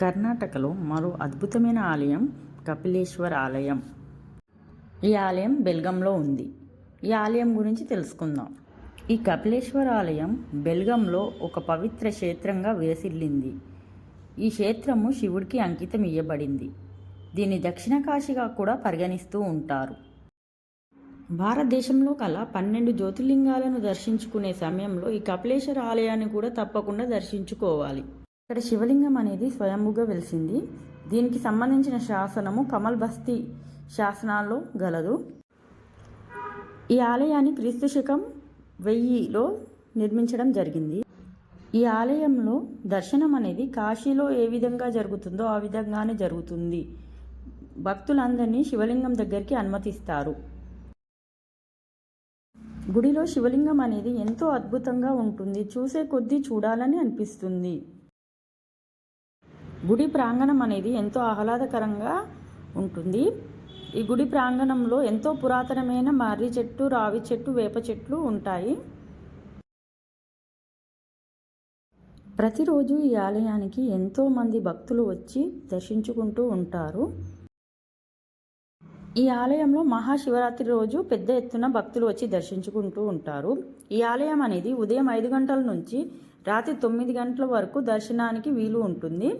కర్ణాటకలో మరో అద్భుతమైన ఆలయం కపిలేశ్వర్ ఆలయం. ఈ ఆలయం బెల్గంలో ఉంది. ఈ ఆలయం గురించి తెలుసుకుందాం. ఈ కపిలేశ్వర ఆలయం బెల్గంలో ఒక పవిత్ర క్షేత్రంగా విరసిల్లింది. ఈ క్షేత్రము శివుడికి అంకితం ఇయ్యబడింది. దీన్ని దక్షిణ కాశీగా కూడా పరిగణిస్తూ ఉంటారు. భారతదేశంలో కల పన్నెండు జ్యోతిర్లింగాలను దర్శించుకునే సమయంలో ఈ కపిలేశ్వర ఆలయాన్ని కూడా తప్పకుండా దర్శించుకోవాలి. ఇక్కడ శివలింగం అనేది స్వయంభుగా వెలిసింది. దీనికి సంబంధించిన శాసనము కమల్ బస్తీ శాసనాల్లో గలదు. ఈ ఆలయాన్ని క్రీస్తు శకం వెయ్యిలో నిర్మించడం జరిగింది. ఈ ఆలయంలో దర్శనం అనేది కాశీలో ఏ విధంగా జరుగుతుందో ఆ విధంగానే జరుగుతుంది. భక్తులందరినీ శివలింగం దగ్గరికి అనుమతిస్తారు. గుడిలో శివలింగం అనేది ఎంతో అద్భుతంగా ఉంటుంది. చూసే కొద్దీ చూడాలని అనిపిస్తుంది. గుడి ప్రాంగణం అనేది ఎంతో ఆహ్లాదకరంగా ఉంటుంది. ఈ గుడి ప్రాంగణంలో ఎంతో పురాతనమైన మర్రి చెట్టు రావి చెట్టు వేప చెట్లు ఉంటాయి. ప్రతిరోజు ఈ ఆలయానికి ఎంతోమంది భక్తులు వచ్చి దర్శించుకుంటూ ఉంటారు. ఈ ఆలయంలో మహాశివరాత్రి రోజు పెద్ద ఎత్తున భక్తులు వచ్చి దర్శించుకుంటూ ఉంటారు. ఈ ఆలయం అనేది ఉదయం ఐదు గంటల నుంచి రాత్రి తొమ్మిది గంటల వరకు దర్శనానికి వీలు ఉంటుంది.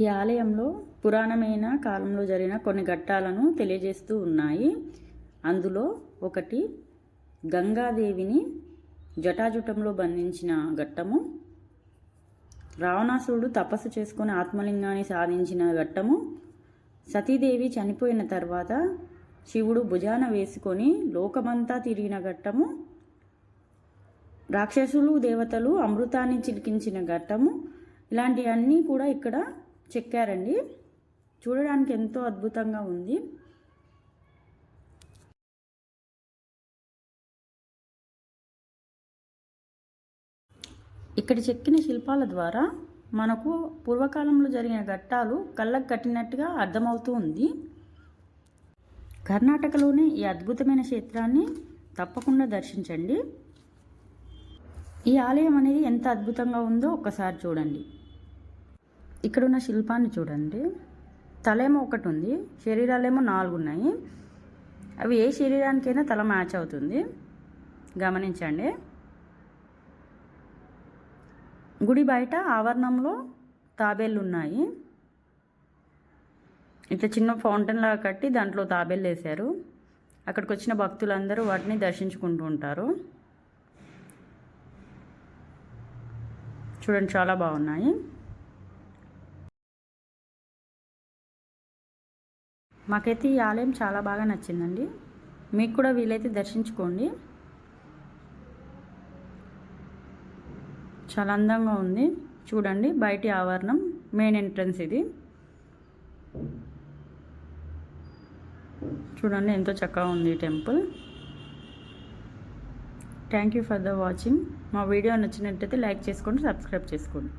ఈ ఆలయంలో పురాణమైన కాలంలో జరిగిన కొన్ని ఘట్టాలను తెలియజేస్తూ ఉన్నాయి. అందులో ఒకటి గంగాదేవిని జటాజుటంలో బంధించిన ఘట్టము. రావణాసురుడు తపస్సు చేసుకుని ఆత్మలింగాన్ని సాధించిన ఘట్టము. సతీదేవి చనిపోయిన తర్వాత శివుడు భుజాన వేసుకొని లోకమంతా తిరిగిన ఘట్టము. రాక్షసులు దేవతలు అమృతాన్ని చిలికించిన ఘట్టము. ఇలాంటివన్నీ కూడా ఇక్కడ చెక్కారండి. చూడడానికి ఎంతో అద్భుతంగా ఉంది. ఇక్కడ చెక్కిన శిల్పాల ద్వారా మనకు పూర్వకాలంలో జరిగిన ఘట్టాలు కళ్ళకు కట్టినట్టుగా అర్థమవుతూ ఉంది. కర్ణాటకలోని ఈ అద్భుతమైన క్షేత్రాన్ని తప్పకుండా దర్శించండి. ఈ ఆలయం అనేది ఎంత అద్భుతంగా ఉందో ఒక్కసారి చూడండి. ఇక్కడున్న శిల్పాన్ని చూడండి. తలేమో ఒకటి ఉంది శరీరాలేమో నాలుగు ఉన్నాయి అవి ఏ శరీరానికైనా తల మ్యాచ్ అవుతుంది. గమనించండి. గుడి బయట ఆవరణంలో తాబేళ్ళు ఉన్నాయి ఇట్లా చిన్న ఫౌంటైన్ లాగా కట్టి దాంట్లో తాబేళ్ళు వేశారు. అక్కడికి వచ్చిన భక్తులందరూ వాటిని దర్శించుకుంటూ ఉంటారు. చూడండి చాలా బాగున్నాయి. మాకైతే ఈ ఆలయం చాలా బాగా నచ్చిందండి. మీకు కూడా వీలైతే దర్శించుకోండి. చాలా అందంగా ఉంది. చూడండి బయటి ఆవరణం మెయిన్ ఎంట్రన్స్ ఇది. చూడండి ఎంతో చక్కగా ఉంది temple. Thank you for the watching మా వీడియో నచ్చినట్టయితే లైక్ చేసుకోండి సబ్స్క్రైబ్ చేసుకోండి.